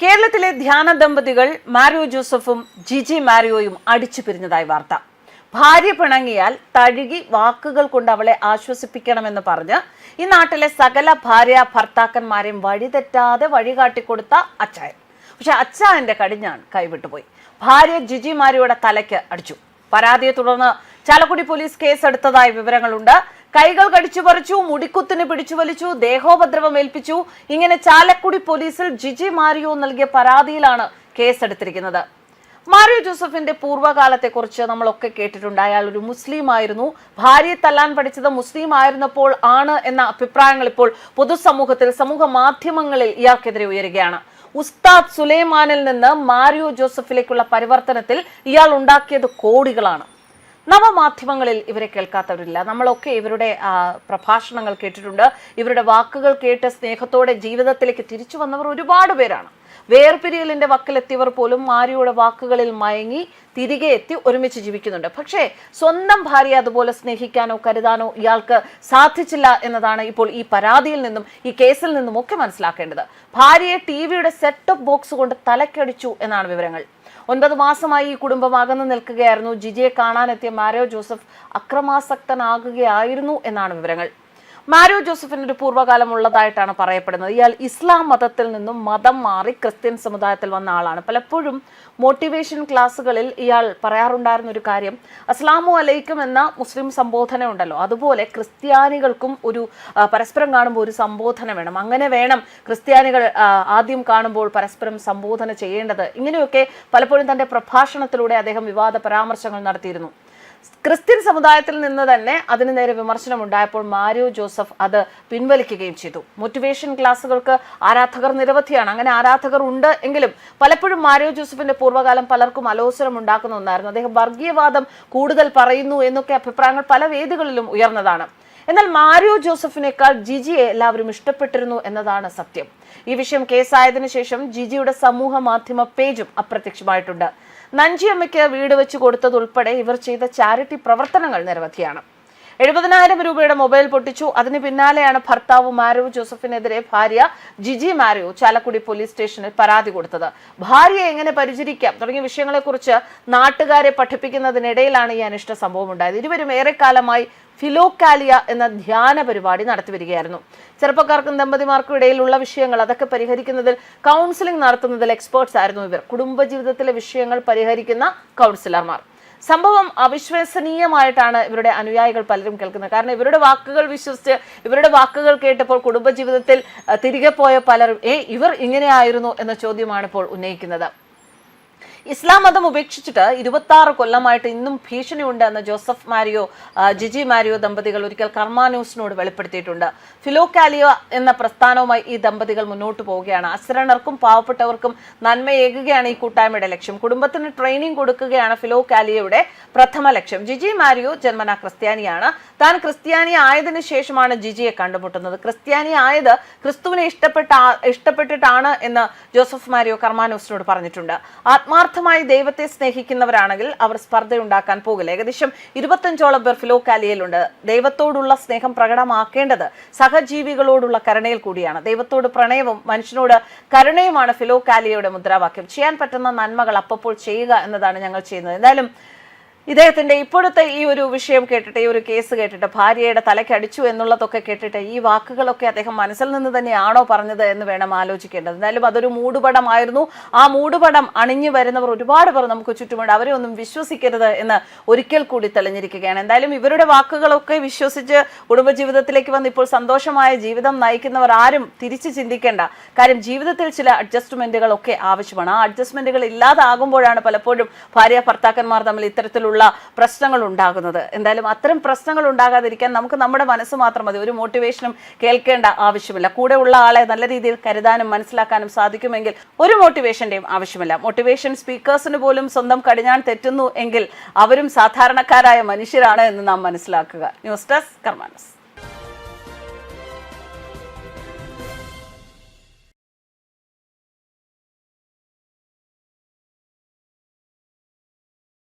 കേരളത്തിലെ ധ്യാന ദമ്പതികൾ മാരിയോ ജോസഫും ജിജി മാരിയോയും അടിച്ചു പിരിഞ്ഞതായി വാർത്ത. ഭാര്യ പിണങ്ങിയാൽ തഴുകി വാക്കുകൾ കൊണ്ട് അവളെ ആശ്വസിപ്പിക്കണമെന്ന് പറഞ്ഞ് ഈ നാട്ടിലെ സകല ഭാര്യ ഭർത്താക്കന്മാരെയും വഴിതെറ്റാതെ വഴികാട്ടിക്കൊടുത്ത അച്ചായൻ. പക്ഷെ അച്ചായന്റെ കടിഞ്ഞാൻ കൈവിട്ടുപോയി. ഭാര്യ ജിജി മാരിയുടെ തലയ്ക്ക് അടിച്ചു. പരാതിയെ തുടർന്ന് ചാലക്കുടി പോലീസ് കേസെടുത്തതായി വിവരങ്ങളുണ്ട്. കൈകൾ കടിച്ചു പറിച്ചു മുടിക്കുത്തിന് പിടിച്ചു വലിച്ചു ദേഹോപദ്രവം ഏൽപ്പിച്ചു. ഇങ്ങനെ ചാലക്കുടി പോലീസിൽ ജിജി മാരിയോ നൽകിയ പരാതിയിലാണ് കേസെടുത്തിരിക്കുന്നത്. മാരിയോ ജോസഫിന്റെ പൂർവകാലത്തെക്കുറിച്ച് നമ്മളൊക്കെ കേട്ടിട്ടുണ്ട്. അയാൾ ഒരു മുസ്ലിം ആയിരുന്നു ഭാര്യയെ തല്ലാൻ പഠിച്ചത് മുസ്ലിം ആയിരുന്നപ്പോൾ ആണ് എന്ന അഭിപ്രായങ്ങൾ ഇപ്പോൾ പൊതുസമൂഹത്തിൽ സമൂഹ മാധ്യമങ്ങളിൽ ഇയാൾക്കെതിരെ ഉയരുകയാണ്. ഉസ്താദ് സുലൈമാനിൽ നിന്ന് മാരിയോ ജോസഫിലേക്കുള്ള പരിവർത്തനത്തിൽ ഇയാൾ ഉണ്ടാക്കിയത് കോടികളാണ്. നവമാധ്യമങ്ങളിൽ ഇവരെ കേൾക്കാത്തവരില്ല. നമ്മളൊക്കെ ഇവരുടെ പ്രഭാഷണങ്ങൾ കേട്ടിട്ടുണ്ട്. ഇവരുടെ വാക്കുകൾ കേട്ട് സ്നേഹത്തോടെ ജീവിതത്തിലേക്ക് തിരിച്ചു വന്നവർ ഒരുപാട് പേരാണ്. വേർപിരിയലിന്റെ വക്കിലെത്തിയവർ പോലും മാരിയുടെ വാക്കുകളിൽ മയങ്ങി തിരികെ എത്തി ഒരുമിച്ച് ജീവിക്കുന്നുണ്ട്. പക്ഷേ സ്വന്തം ഭാര്യ അതുപോലെ സ്നേഹിക്കാനോ കരുതാനോ ഇയാൾക്ക് സാധിച്ചില്ല എന്നതാണ് ഇപ്പോൾ ഈ പരാതിയിൽ നിന്നും ഈ കേസിൽ നിന്നും ഒക്കെ മനസ്സിലാക്കേണ്ടത്. ഭാര്യയെ ടി വിയുടെ സെറ്റ് ഓഫ് ബോക്സ് കൊണ്ട് തലക്കടിച്ചു എന്നാണ് വിവരങ്ങൾ. ഒൻപത് മാസമായി ഈ കുടുംബം അകന്നു നിൽക്കുകയായിരുന്നു. ജിജിയെ കാണാനെത്തിയ മാരോ ജോസഫ് അക്രമാസക്തനാകുകയായിരുന്നു എന്നാണ് വിവരങ്ങൾ. മാരിയോ ജോസഫിന് ഒരു പൂർവകാലം ഉള്ളതായിട്ടാണ് പറയപ്പെടുന്നത്. ഇയാൾ ഇസ്ലാം മതത്തിൽ നിന്നും മതം മാറി ക്രിസ്ത്യൻ സമുദായത്തിൽ വന്ന ആളാണ്. പലപ്പോഴും മോട്ടിവേഷൻ ക്ലാസ്സുകളിൽ ഇയാൾ പറയാറുണ്ടായിരുന്ന ഒരു കാര്യം അസ്ലാമു അലൈക്കും എന്ന മുസ്ലിം സംബോധന ഉണ്ടല്ലോ. അതുപോലെ ക്രിസ്ത്യാനികൾക്കും ഒരു പരസ്പരം കാണുമ്പോൾ ഒരു സംബോധന വേണം. അങ്ങനെ വേണം ക്രിസ്ത്യാനികൾ ആദ്യം കാണുമ്പോൾ പരസ്പരം സംബോധന ചെയ്യേണ്ടത്. ഇങ്ങനെയൊക്കെ പലപ്പോഴും തന്റെ പ്രഭാഷണത്തിലൂടെ അദ്ദേഹം വിവാദ പരാമർശങ്ങൾ നടത്തിയിരുന്നു. ക്രിസ്ത്യൻ സമുദായത്തിൽ നിന്ന് തന്നെ അതിനു നേരെ വിമർശനം ഉണ്ടായപ്പോൾ മാരിയോ ജോസഫ് അത് പിൻവലിക്കുകയും ചെയ്തു. മോട്ടിവേഷൻ ക്ലാസ്സുകൾക്ക് ആരാധകർ നിരവധിയാണ്. അങ്ങനെ ആരാധകർ ഉണ്ട് എങ്കിലും പലപ്പോഴും മാരിയോ ജോസഫിന്റെ പൂർവകാലം പലർക്കും അലോസരം ഉണ്ടാക്കുന്ന ഒന്നായിരുന്നു. അദ്ദേഹം വർഗീയവാദം കൂടുതൽ പറയുന്നു എന്നൊക്കെ അഭിപ്രായങ്ങൾ പല വേദികളിലും ഉയർന്നതാണ്. എന്നാൽ മാരിയോ ജോസഫിനേക്കാൾ ജിജിയെ എല്ലാവരും ഇഷ്ടപ്പെട്ടിരുന്നു എന്നതാണ് സത്യം. ഈ വിഷയം കേസായതിനു ശേഷം ജിജിയുടെ സമൂഹ മാധ്യമ പേജും അപ്രത്യക്ഷമായിട്ടുണ്ട്. നഞ്ചിയമ്മയ്ക്ക് വീട് വെച്ച് കൊടുത്തതുൾപ്പെടെ ഇവർ ചെയ്ത ചാരിറ്റി പ്രവർത്തനങ്ങൾ നിരവധിയാണ്. എഴുപതിനായിരം രൂപയുടെ മൊബൈൽ പൊട്ടിച്ചു. അതിന് പിന്നാലെയാണ് ഭർത്താവ് മാരിയോ ജോസഫിനെതിരെ ഭാര്യ ജിജി മാരിയോ ചാലക്കുടി പോലീസ് സ്റ്റേഷനിൽ പരാതി കൊടുത്തത്. ഭാര്യയെ എങ്ങനെ പരിചരിക്കാം തുടങ്ങിയ വിഷയങ്ങളെക്കുറിച്ച് നാട്ടുകാരെ പഠിപ്പിക്കുന്നതിനിടയിലാണ് ഈ അനിഷ്ട സംഭവം ഉണ്ടായത്. ഇരുവരും ഏറെക്കാലമായി ഫിലോക്കാലിയ എന്ന ധ്യാന പരിപാടി നടത്തി വരികയായിരുന്നു. ചെറുപ്പക്കാർക്കും ദമ്പതിമാർക്കും ഇടയിലുള്ള വിഷയങ്ങൾ അതൊക്കെ പരിഹരിക്കുന്നതിൽ കൗൺസിലിംഗ് നടത്തുന്നതിൽ എക്സ്പേർട്സ് ആയിരുന്നു ഇവർ. കുടുംബജീവിതത്തിലെ വിഷയങ്ങൾ പരിഹരിക്കുന്ന കൗൺസിലർമാർ സംഭവം അവിശ്വസനീയമായിട്ടാണ് ഇവരുടെ അനുയായികൾ പലരും കേൾക്കുന്നത്. കാരണം ഇവരുടെ വാക്കുകൾ വിശ്വസിച്ച് ഇവരുടെ വാക്കുകൾ കേട്ടപ്പോൾ കുടുംബജീവിതത്തിൽ തിരികെ പോയ പലരും ഏ ഇവർ ഇങ്ങനെയായിരുന്നു എന്ന ചോദ്യമാണ് ഇപ്പോൾ ഉന്നയിക്കുന്നത്. ഇസ്ലാം മതം ഉപേക്ഷിച്ചിട്ട് ഇരുപത്തി ആറ് കൊല്ലമായിട്ട് ഇന്നും ഭീഷണിയുണ്ട് എന്ന് ജോസഫ് മാരിയോ ജിജി മാരിയോ ദമ്പതികൾ ഒരിക്കൽ കർമാന്യൂസിനോട് വെളിപ്പെടുത്തിയിട്ടുണ്ട്. ഫിലോക്കാലിയോ എന്ന പ്രസ്ഥാനവുമായി ഈ ദമ്പതികൾ മുന്നോട്ട് പോവുകയാണ്. അസരണർക്കും പാവപ്പെട്ടവർക്കും നന്മയേകുകയാണ് ഈ കൂട്ടായ്മയുടെ ലക്ഷ്യം. കുടുംബത്തിന് ട്രെയിനിങ് കൊടുക്കുകയാണ് ഫിലോകാലിയയുടെ പ്രഥമ ലക്ഷ്യം. ജിജി മാരിയോ ജന്മന ക്രിസ്ത്യാനിയാണ്. താൻ ക്രിസ്ത്യാനി ആയതിനു ശേഷമാണ് ജിജിയെ കണ്ടുമുട്ടുന്നത്. ക്രിസ്ത്യാനി ആയത് ക്രിസ്തുവിനെ ഇഷ്ടപ്പെട്ട ഇഷ്ടപ്പെട്ടിട്ടാണ് എന്ന് ജോസഫ് മാരിയോ കർമാനോസിനോട് പറഞ്ഞിട്ടുണ്ട്. പറഞ്ഞിട്ടുണ്ട് ആത്മാർത്ഥമായി ദൈവത്തെ സ്നേഹിക്കുന്നവരാണെങ്കിൽ അവർ സ്പർദ്ധയുണ്ടാക്കാൻ പോകില്ല. ഏകദേശം ഇരുപത്തഞ്ചോളം പേർ ഫിലോക്കാലിയയിലുണ്ട്. ദൈവത്തോടുള്ള സ്നേഹം പ്രകടമാക്കേണ്ടത് സഹജീവികളോടുള്ള കരുണയിൽ കൂടിയാണ്. ദൈവത്തോട് പ്രണയവും മനുഷ്യനോട് കരുണയുമാണ് ഫിലോക്കാലിയയുടെ മുദ്രാവാക്യം. ചെയ്യാൻ പറ്റുന്ന നന്മകൾ അപ്പോൾ ചെയ്യുക എന്നതാണ് ഞങ്ങൾ ചെയ്യുന്നത്. എന്തായാലും ഇദ്ദേഹത്തിന്റെ ഇപ്പോഴത്തെ ഈ ഒരു വിഷയം കേട്ടിട്ട് ഈ ഒരു കേസ് കേട്ടിട്ട് ഭാര്യയുടെ തലയ്ക്ക് അടിച്ചു എന്നുള്ളതൊക്കെ കേട്ടിട്ട് ഈ വാക്കുകളൊക്കെ അദ്ദേഹം മനസ്സിൽ നിന്ന് തന്നെയാണോ പറഞ്ഞത് എന്ന് വേണം ആലോചിക്കേണ്ടത്. എന്തായാലും അതൊരു മൂടുപടമായിരുന്നു. ആ മൂടുപടം അണിഞ്ഞു വരുന്നവർ ഒരുപാട് പേർ നമുക്ക് ചുറ്റുമുണ്ട്. അവരെ ഒന്നും വിശ്വസിക്കരുത് എന്ന് ഒരിക്കൽ കൂടി തെളിഞ്ഞിരിക്കുകയാണ്. എന്തായാലും ഇവരുടെ വാക്കുകളൊക്കെ വിശ്വസിച്ച് കുടുംബജീവിതത്തിലേക്ക് വന്ന് ഇപ്പോൾ സന്തോഷമായ ജീവിതം നയിക്കുന്നവർ ആരും തിരിച്ചു ചിന്തിക്കേണ്ട. കാര്യം ജീവിതത്തിൽ ചില അഡ്ജസ്റ്റ്മെന്റുകളൊക്കെ ആവശ്യമാണ്. ആ അഡ്ജസ്റ്റ്മെന്റുകൾ ഇല്ലാതാകുമ്പോഴാണ് പലപ്പോഴും ഭാര്യ ഭർത്താക്കന്മാർ തമ്മിൽ ഇത്തരത്തിലുള്ള പ്രശ്നങ്ങൾ ഉണ്ടാകുന്നത്. എന്തായാലും അത്തരം പ്രശ്നങ്ങൾ ഉണ്ടാകാതിരിക്കാൻ നമുക്ക് നമ്മുടെ മനസ്സ് മാത്രം മതി. ഒരു മോട്ടിവേഷനും കേൾക്കേണ്ട ആവശ്യമില്ല. കൂടെ ഉള്ള ആളെ നല്ല രീതിയിൽ കരുതാനും മനസ്സിലാക്കാനും സാധിക്കുമെങ്കിൽ ഒരു മോട്ടിവേഷന്റെയും ആവശ്യമില്ല. മോട്ടിവേഷൻ സ്പീക്കേഴ്സിന് പോലും സ്വന്തം കടിഞ്ഞാൻ തെറ്റുന്നു എങ്കിൽ അവരും സാധാരണക്കാരായ മനുഷ്യരാണ് എന്ന് നാം മനസ്സിലാക്കുക. News desk കർമാനസ്.